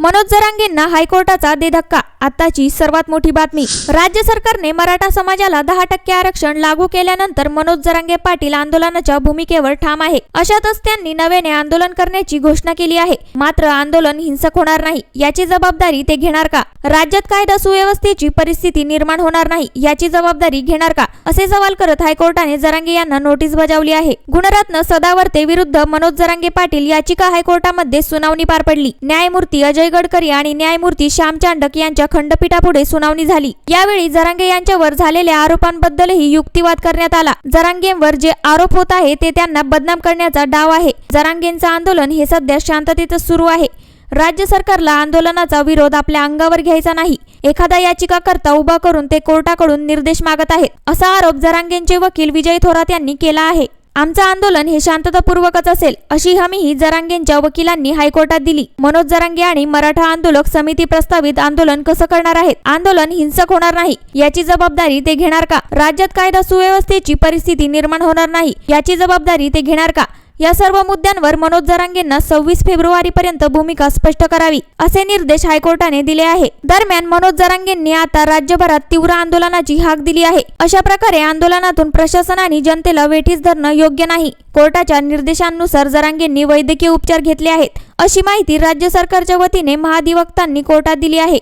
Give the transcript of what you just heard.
मनोज जरांगेंना हायकोर्टाचा दे धक्का. आताची सर्वात मोठी बातमी. राज्य सरकारने मराठा समाजाला दहा टक्के आरक्षण लागू केल्यानंतर मनोज जरांगे पाटील आंदोलनाच्या भूमिकेवर ठाम आहे. अशातच त्यांनी नव्याने आंदोलन करण्याची घोषणा केली आहे. मात्र आंदोलन हिंसक होणार नाही. याची जबाबदारी ते घेणार का? राज्यात कायदा सुव्यवस्थेची परिस्थिती निर्माण होणार नाही. याची जबाबदारी घेणार का? असे सवाल करत हायकोर्टाने जरांगे यांना नोटीस बजावली आहे. गुणरत्न सदावर्ते विरुद्ध मनोज जरांगे पाटील याचिका हायकोर्टामध्ये सुनावणी पार पडली. न्यायमूर्ती अजय गडकरी आणि न्यायमूर्ती श्याम चांडक यांच्या खंडपीठापुढे सुनावणी झाली. यावेळी जरांगे यांच्यावर झालेल्या आरोपांबद्दलही युक्तिवाद करण्यात आला. जरांगेंवर जे आरोप होत आहे ते त्यांना बदनाम करण्याचा डाव आहे. जरांगेंचं आंदोलन हे सध्या शांततेतच सुरू आहे. राज्य सरकारला आंदोलनाचा विरोध आपल्या अंगावर घ्यायचा नाही. एखादा याचिकाकर्ता उभा करून ते कोर्टाकडून निर्देश मागत आहेत. असा आरोप जरांगेंचे वकील विजय थोरात यांनी केला आहे. आमचं आंदोलन हे शांततापूर्वकच असेल अशी हमीही जरांगेंच्या वकिलांनी हायकोर्टात दिली. मनोज जरांगे आणि मराठा आंदोलक समिती प्रस्तावित आंदोलन कसं करणार आहेत? आंदोलन हिंसक होणार नाही याची जबाबदारी ते घेणार का? राज्यात कायदा सुव्यवस्थेची परिस्थिती निर्माण होणार नाही याची जबाबदारी ते घेणार का? या सर्व मुद्द्यांवर मनोज जरांगेंना सव्वीस फेब्रुवारी पर्यंत भूमिका स्पष्ट करावी असे निर्देश हायकोर्टाने दिले आहे. दरम्यान मनोज जरांगेंनी आता राज्यभरात तीव्र आंदोलनाची हाक दिली आहे. अशा प्रकारे आंदोलनातून प्रशासन आणि जनतेला वेठीस धरणं योग्य नाही. कोर्टाच्या निर्देशांनुसार जरांगेंनी वैद्यकीय उपचार घेतले आहेत अशी माहिती राज्य सरकारच्या वतीने महाधिवक्तांनी कोर्टात दिली आहे.